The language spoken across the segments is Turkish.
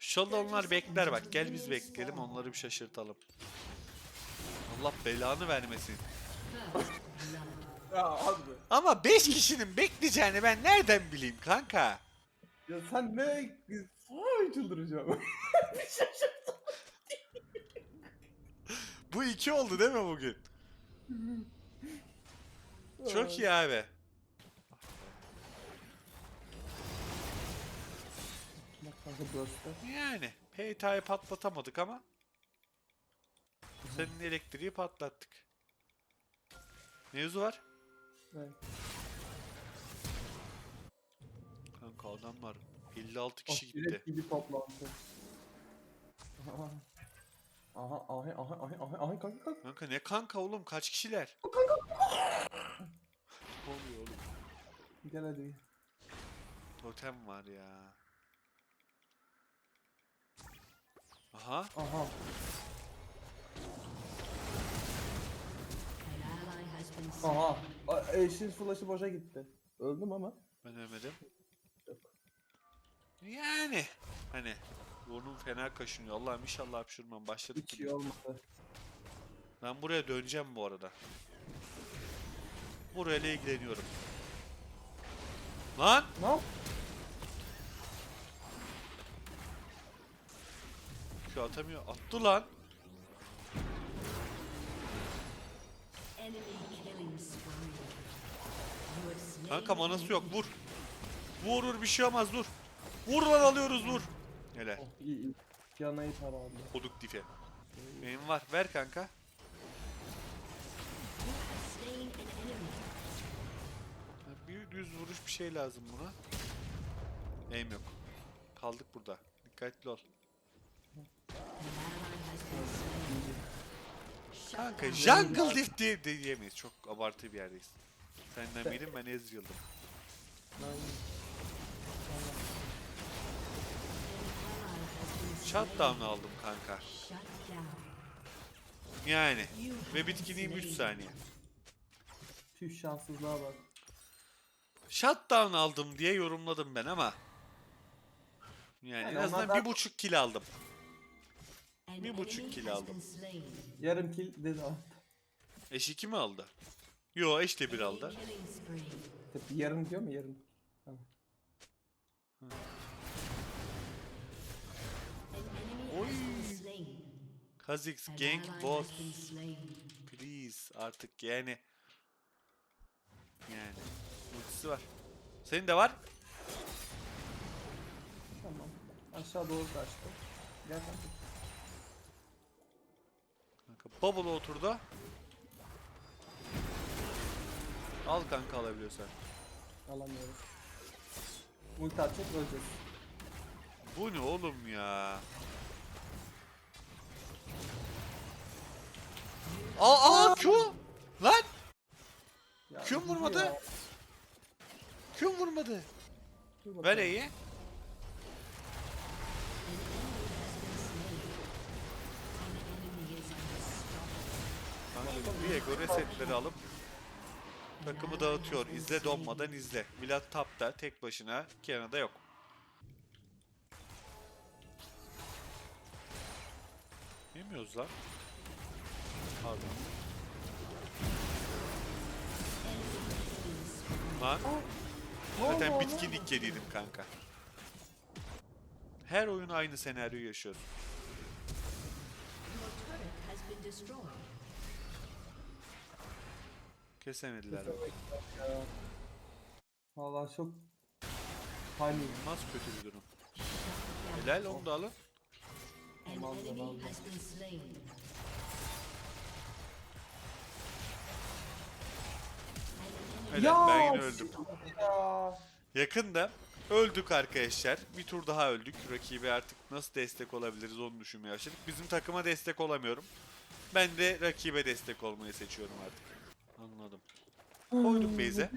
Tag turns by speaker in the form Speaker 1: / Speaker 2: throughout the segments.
Speaker 1: İnşallah onlar bekler bak. Gel biz bekleyelim onları bir şaşırtalım. Allah belanı vermesin.
Speaker 2: Ya abi.
Speaker 1: Ama 5 kişinin bekleyeceğini ben nereden bileyim kanka?
Speaker 2: Ya sen ne... Ay çıldıracağım.
Speaker 1: Bu iki oldu değil mi bugün? Çok iyi abi.
Speaker 2: Bak kanka burası.
Speaker 1: Yani PTA'yı patlatamadık ama senin elektriği patlattık. Mevzu var.
Speaker 2: Evet.
Speaker 1: Kanka adamlar 56 kişi gitti.
Speaker 2: Ahiret gibi toplantı. Aha. Aha, aha, aha, aha, aha, aha, kanka, kanka.
Speaker 1: Kanka ne kanka oğlum kaç kişiler? ne oluyor oğlum?
Speaker 2: Gel hadi.
Speaker 1: Totem var ya. Aha.
Speaker 2: Aha. Aha. Eşin flash'ı boşa gitti. Öldüm ama.
Speaker 1: Ben ölmedim.
Speaker 2: Yok.
Speaker 1: Yani. Hani. Burnum fena kaşınıyor. Allah'ım inşallah hapşırmam. Başladık.
Speaker 2: Hiç iyi olmadı.
Speaker 1: Ben buraya döneceğim bu arada. Burayla ilgileniyorum. Lan!
Speaker 2: Ne?
Speaker 1: Şu atamıyor. Attı lan. Kanka manası yok. Vur. Vur vur bir şey olmaz dur. Vur lan alıyoruz vur. Helal.
Speaker 2: Oh, iyi iyi. Yanayı para aldı.
Speaker 1: Produktife. Benim var. Ver kanka. Bir düz vuruş bir şey lazım buna. Aim yok. Kaldık burada. Dikkatli ol. Kanka jungle diff diye de diyemeyiz. Çok abartı bir yerdeyiz. Senden birim ben Ezreal'dım.
Speaker 2: Lan.
Speaker 1: Shutdown aldım kanka. Yani. Ve bitkiniğim 3 saniye.
Speaker 2: Tüh şanssızlığa bak.
Speaker 1: Shutdown aldım diye yorumladım ben ama. Yani en
Speaker 2: Yani
Speaker 1: azından
Speaker 2: onlardan-
Speaker 1: bir buçuk kill aldım. Bir buçuk kill aldım.
Speaker 2: Yarım kill dedi abi.
Speaker 1: Eş 2 mi aldı? Yo eş de bir aldı.
Speaker 2: Tabii yarım diyor mu yarım? Tamam.
Speaker 1: Oy. Kha'Zix gank boss. Please artık yani. Yani. Ultisi var. Senin de var.
Speaker 2: Tamam. Aşağı doğru kaçtı. Gel kanka.
Speaker 1: Bubble oturdu. Al kanka alabiliyorsan.
Speaker 2: Alamıyorum. Ulti atacak öleceğiz.
Speaker 1: Bu ne oğlum ya? Aa, aa Q! Lan!
Speaker 2: Ya,
Speaker 1: vurmadı? Q vurmadı.
Speaker 2: Dur bakalım.
Speaker 1: Ver E'yi. Viego resetleri alıp takımı dağıtıyor. İzle donmadan izle. Vlad tapta tek başına Kiana'da yok. Yemiyoruz lan. Pardon. Lan. Zaten bitkinlik yediydim kanka. Her oyun aynı senaryoyu yaşıyoruz. Kesemediler.
Speaker 2: Ya. Çok timing.
Speaker 1: Nasıl kötü bir durum. Helal onu da alın.
Speaker 2: Aldım aldım.
Speaker 1: Helal ben yine öldüm.
Speaker 2: Ya.
Speaker 1: Yakında öldük arkadaşlar. Bir tur daha öldük. Rakibe artık nasıl destek olabiliriz onu düşünmeye başladık. Bizim takıma destek olamıyorum. Ben de rakibe destek olmayı seçiyorum artık. Anladım. Koyduk base'e.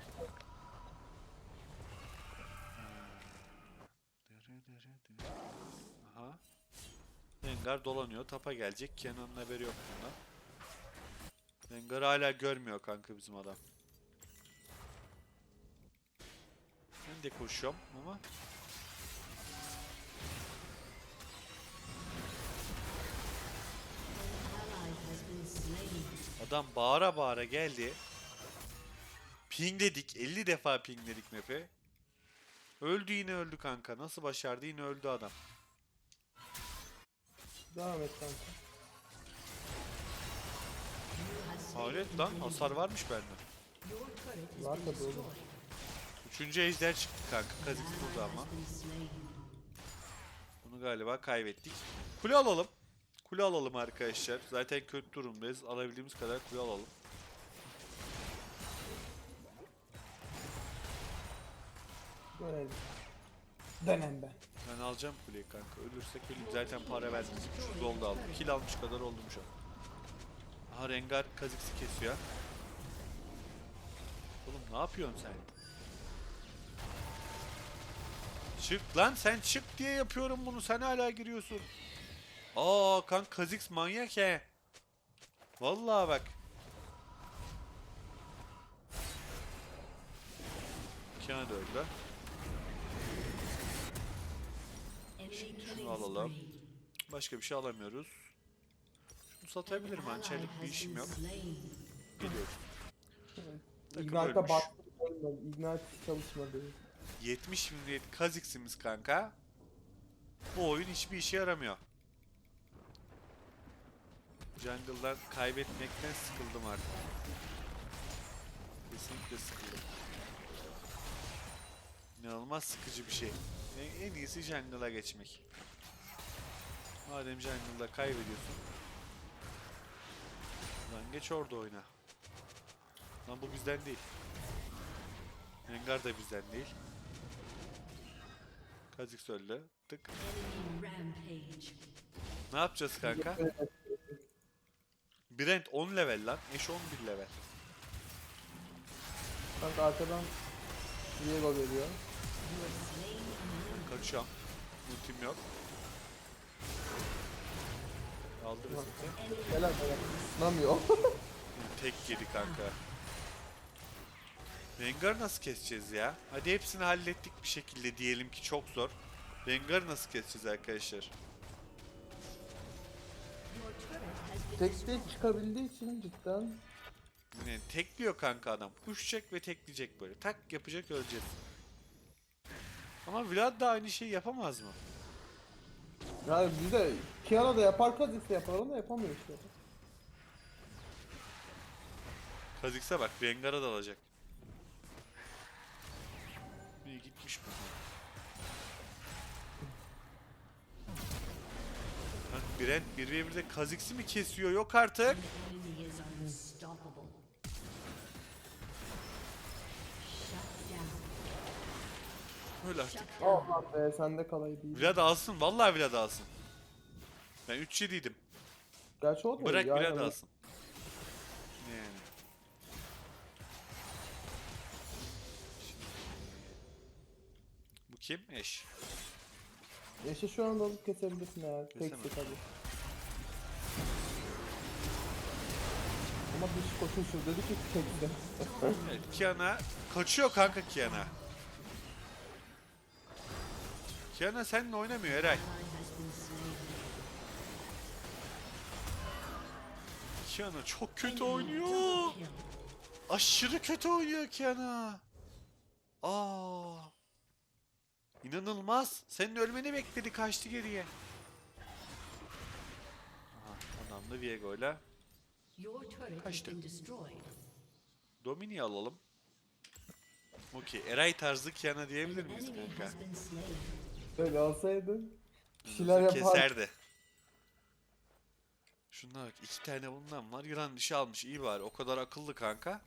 Speaker 1: Aha. Rengar dolanıyor. Tapa gelecek. Kenan'ın haberi yok bundan. Rengar hala görmüyor kanka bizim adam. Ben de koşuyorum ama Adam bağıra bağıra geldi. Pingledik. 50 defa pingledik map'i. Öldü yine öldü kanka. Nasıl başardı yine öldü adam.
Speaker 2: Devam et kanka.
Speaker 1: Hayret lan hasar varmış bende.
Speaker 2: Var tabi oğlum.
Speaker 1: Üçüncü ejder çıktı kanka. Kazik burada ama. Bunu galiba kaybettik. Kule alalım. Kule alalım arkadaşlar. Zaten kötü durumdayız. Alabildiğimiz kadar kule alalım.
Speaker 2: Görelim. Denen ben.
Speaker 1: Ben alacağım kuleyi kanka. Ölürsek öleyim. Zaten para vermeyecek. 300 gold aldım. Kill almış kadar oldum şu an. Aha Rengar Kazix'i kesiyor. Oğlum ne yapıyorsun sen? Çık lan sen çık diye yapıyorum bunu. Sen hala giriyorsun. Aa kanka Kha'Zix manyak he. Vallahi bak. Kiana da öldü. Şunu alalım. Başka bir şey alamıyoruz. Şunu satabilirim hançerlik bir işim yok.
Speaker 2: Ignite'a
Speaker 1: ölmüş.
Speaker 2: baktım. Ignite çalışmadı.
Speaker 1: 70 milyon Kha'Zix'imiz kanka. Bu oyun hiçbir işe yaramıyor. Jungle'dan kaybetmekten sıkıldım artık. Kesinlikle sıkıldım. İnanılmaz sıkıcı bir şey. En, en iyisi jungle'a geçmek. Madem jungle'da kaybediyorsun. Lan geç orada oyna. Lan bu bizden değil. Rengar da bizden değil. Kha'Zix öldü. Tık. Ne yapacağız kanka? Brent 10 level lan. Eş 11 level.
Speaker 2: Kanka arkadan Diego geliyor.
Speaker 1: Kaçıyorum. Ultim yok. Aldı reseti.
Speaker 2: Helal helal. Sınamıyor.
Speaker 1: Tek yedi kanka. Rengar'ı nasıl keseceğiz ya? Hadi hepsini hallettik bir şekilde diyelim ki çok zor. Rengar'ı nasıl keseceğiz arkadaşlar?
Speaker 2: Tek tek çıkabildiği için cidden.
Speaker 1: Yani tekliyor kanka adam. Uçacak ve tekleyecek böyle. Tak yapacak öleceğiz. Ama Vlad da aynı şeyi yapamaz mı?
Speaker 2: Yani biz de Kiana da yapar Kha'Zix de yapar onu da yapamıyor işte.
Speaker 1: Kha'Zix'e bak Rengar'a da alacak. İyi gitmiş bu. Bak Brent 1v1'de Kha'Zix'i mi kesiyor? Yok artık. Öyle artık.
Speaker 2: Allah be sende kalaydı. iyi.
Speaker 1: Vlad alsın. Vallahi Vlad alsın. Ben 3 7'ydim.
Speaker 2: Gerçi o da
Speaker 1: Bırak. Vlad alsın. Yani. Bu kim? Eş.
Speaker 2: Eşe şu anda alıp kesebilirsin eğer.
Speaker 1: Kesemem.
Speaker 2: Tekse tabii. Ama dış koşuşu dedi ki.
Speaker 1: Evet, Kiana kaçıyor kanka Kiana. Kiana seninle oynamıyor Eray. Kiana çok kötü oynuyor. Aşırı kötü oynuyor Kiana. Aa. İnanılmaz. Senin ölmeni bekledi kaçtı geriye. Aha, adam da Viego'yla Kaçtı. Domini'yi alalım. Okey. Eray tarzı Kiana diyebilir miyiz kanka?
Speaker 2: Öyle alsaydın. Bir şeyler
Speaker 1: Yoksa
Speaker 2: yapar.
Speaker 1: Keserdi. Şuna bak iki tane bundan var. Yılan dişi almış. iyi bari. O kadar akıllı kanka.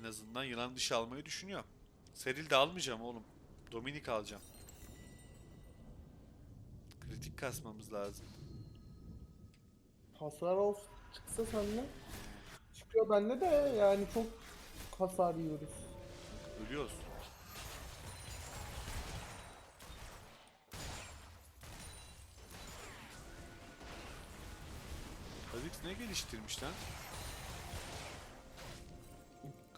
Speaker 1: En azından yılan dişi almayı düşünüyor. Seril de almayacağım oğlum. Dominik alacağım. Kritik kasmamız lazım.
Speaker 2: Hasar olsun çıksa sende. Çıkıyor bende de yani çok hasar yiyoruz.
Speaker 1: Ölüyoruz. Kha'Zix ne geliştirmiş lan?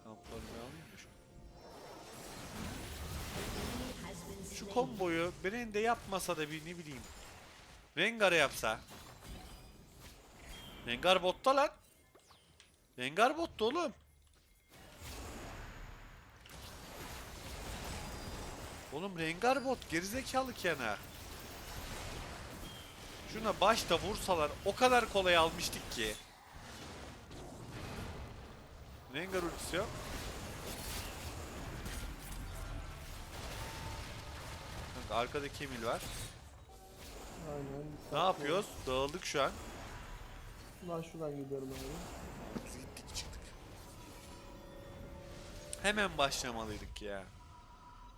Speaker 1: Kamplarını alayım da şu. komboyu Brand de yapmasa da bir ne bileyim. Rengar'a yapsa. Rengar botta lan. Rengar botta oğlum. Oğlum Rengar bot gerizekalı kenar. Şuna başta vursalar o kadar kolay almıştık ki. Rengar ultisi yok. Kanka arkada Kemil var.
Speaker 2: Aynen.
Speaker 1: Ne yapıyoruz? Dağıldık şu an.
Speaker 2: Ben şuradan gidiyorum abi.
Speaker 1: Gittik çıktık. Hemen başlamalıydık ya.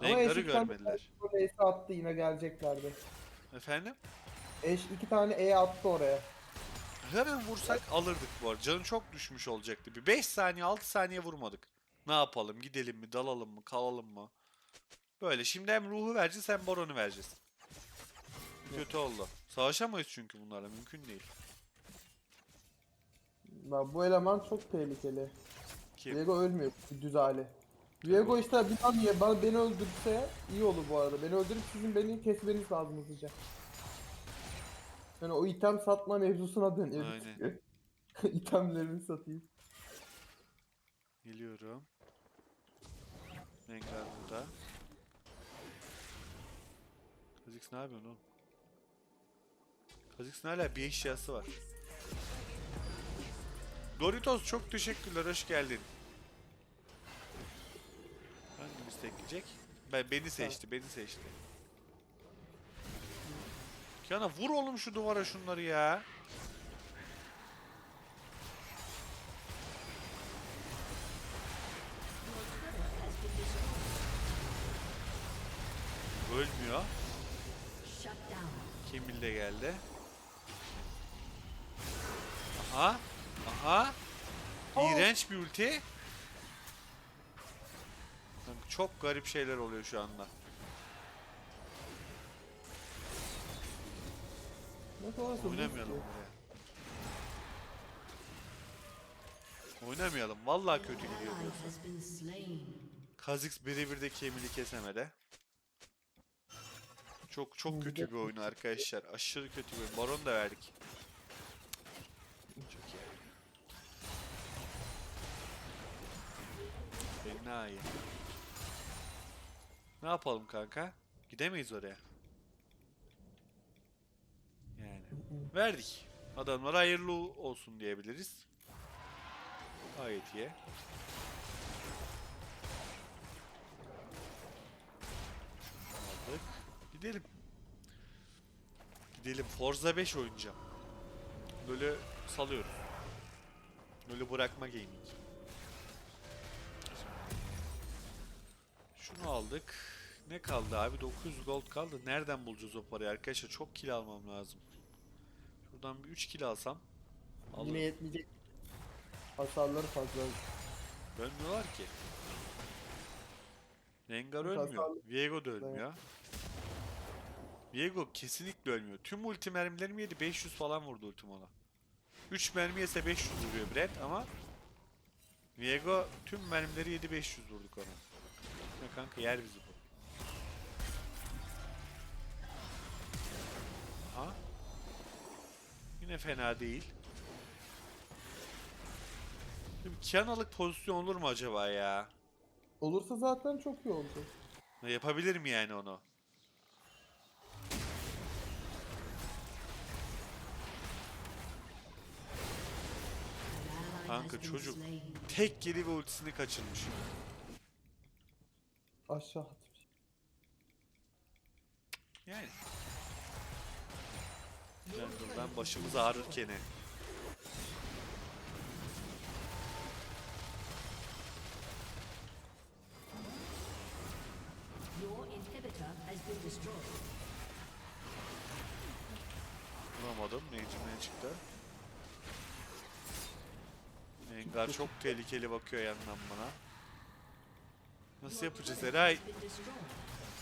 Speaker 2: Ama
Speaker 1: Rengar'ı
Speaker 2: eş iki tane
Speaker 1: görmediler.
Speaker 2: Ace attı yine geleceklerdi.
Speaker 1: Efendim?
Speaker 2: Eş iki tane E attı oraya.
Speaker 1: Hemen vursak alırdık bu arada. Canı çok düşmüş olacaktı. Bir 5 saniye 6 saniye vurmadık. Ne yapalım? Gidelim mi? Dalalım mı? Kalalım mı? Böyle. Şimdi hem ruhu vereceğiz hem baronu vereceğiz. Kötü oldu. Savaşamayız çünkü bunlarla. Mümkün değil.
Speaker 2: Bak bu eleman çok tehlikeli.
Speaker 1: Kim?
Speaker 2: Diego ölmüyor düz hali. Diego işte bir an ya bana beni öldürse iyi olur bu arada. Beni öldürüp sizin beni kesmeniz lazım hızlıca. Yani o item satma mevzusuna dön.
Speaker 1: Aynen.
Speaker 2: İtemlerimi satayım.
Speaker 1: Geliyorum. Rengar burada. Kha'Zix ne yapıyorsun oğlum? Kha'Zix'in hala bir eşyası var. Doritos çok teşekkürler, hoş geldin. Hangimiz tekleyecek? Ben beni seçti, beni seçti. Kiana vur oğlum şu duvara şunları ya. Ölmüyor. Kemil de geldi. Aha. Aha. İğrenç bir ulti. Çok garip şeyler oluyor şu anda.
Speaker 2: Nasıl orası
Speaker 1: Oynamayalım buraya. Oynamayalım. Vallahi kötü gidiyor.
Speaker 3: ally
Speaker 1: burası.
Speaker 3: has been slain.
Speaker 1: Kha'Zix birebir de Kemil'i kesemedi. Çok çok kötü bir oyun arkadaşlar. Aşırı kötü bir oyun. Baron da verdik. Çok iyi. Fena iyi. Ne yapalım kanka? Gidemeyiz oraya. Yani. Verdik. Adamlara hayırlı olsun diyebiliriz. Gayet iyi. Aldık. Gidelim. Gidelim. Forza 5 oynayacağım. Böyle salıyoruz. Böyle bırakma gaming. Şunu aldık. Ne kaldı abi? 900 gold kaldı. Nereden bulacağız o parayı arkadaşlar? Çok kill almam lazım. Şuradan bir 3 kill alsam.
Speaker 2: Yine
Speaker 1: Alırım.
Speaker 2: yetmeyecek. Hasarları fazla.
Speaker 1: Ölmüyorlar ki. Rengar ölmüyor. Viego da ölmüyor. Viego kesinlikle ölmüyor. Tüm ulti mermilerimi yedi. 500 falan vurdu ultim ona. 3 mermi yese 500 vuruyor Brett ama Viego tüm mermileri yedi 500 vurduk ona. Ya kanka yer bizi bu. Aha. Yine fena değil. Şimdi Kianalık pozisyon olur mu acaba ya?
Speaker 2: Olursa zaten çok iyi oldu.
Speaker 1: Ya Yapabilir mi yani onu? Kanka çocuk tek yedi ve ultisini kaçırmış.
Speaker 2: Aşağı atmış.
Speaker 1: Yani. Jungle'dan başımız ağrırken.
Speaker 3: Your inhibitor has been destroyed.
Speaker 1: Vuramadım. Mage'imden çıktı. Rengar çok tehlikeli bakıyor yandan bana. Nasıl yapacağız Eray?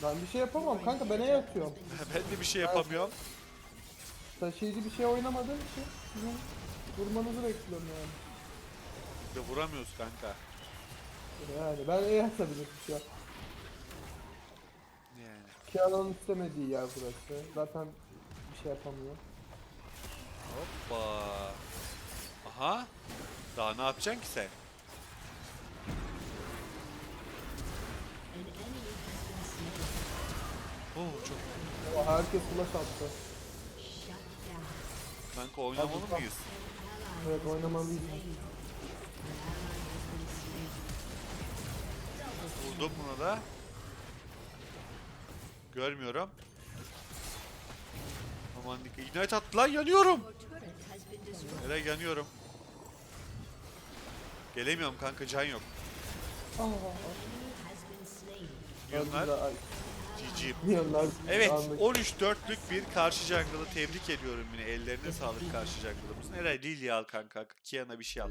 Speaker 2: Ben bir şey yapamam kanka ben E atıyorum.
Speaker 1: ben de bir şey yapamıyorum.
Speaker 2: Taşıyıcı bir şey oynamadığım için sizin vurmanızı bekliyorum yani.
Speaker 1: De vuramıyoruz kanka.
Speaker 2: Yani ben E atabilirim şu an.
Speaker 1: Yani.
Speaker 2: Kiana'nın istemediği yer burası. Zaten bir şey yapamıyor.
Speaker 1: Hoppa. Aha. Daha ne yapacaksın ki sen?
Speaker 3: An enemy has been slain.
Speaker 1: Oo çok.
Speaker 2: O herkes flash attı.
Speaker 1: Kanka oynamalı
Speaker 2: Hadi,
Speaker 1: mıyız?
Speaker 2: Evet oynamalıyız.
Speaker 1: Vurdum buna da. Görmüyorum. Aman dikkat. Ignite attı lan yanıyorum. Nereye yanıyorum? Gelemiyorum kanka can yok.
Speaker 2: Aa,
Speaker 3: Enemy
Speaker 1: Milyonlar. Evet
Speaker 2: anlık.
Speaker 1: 13-4'lük bir karşı jungle'ı tebrik ediyorum yine. Ellerine sağlık karşı jungle'ımızın. Eray Lilia al kanka. Kiana bir şey al.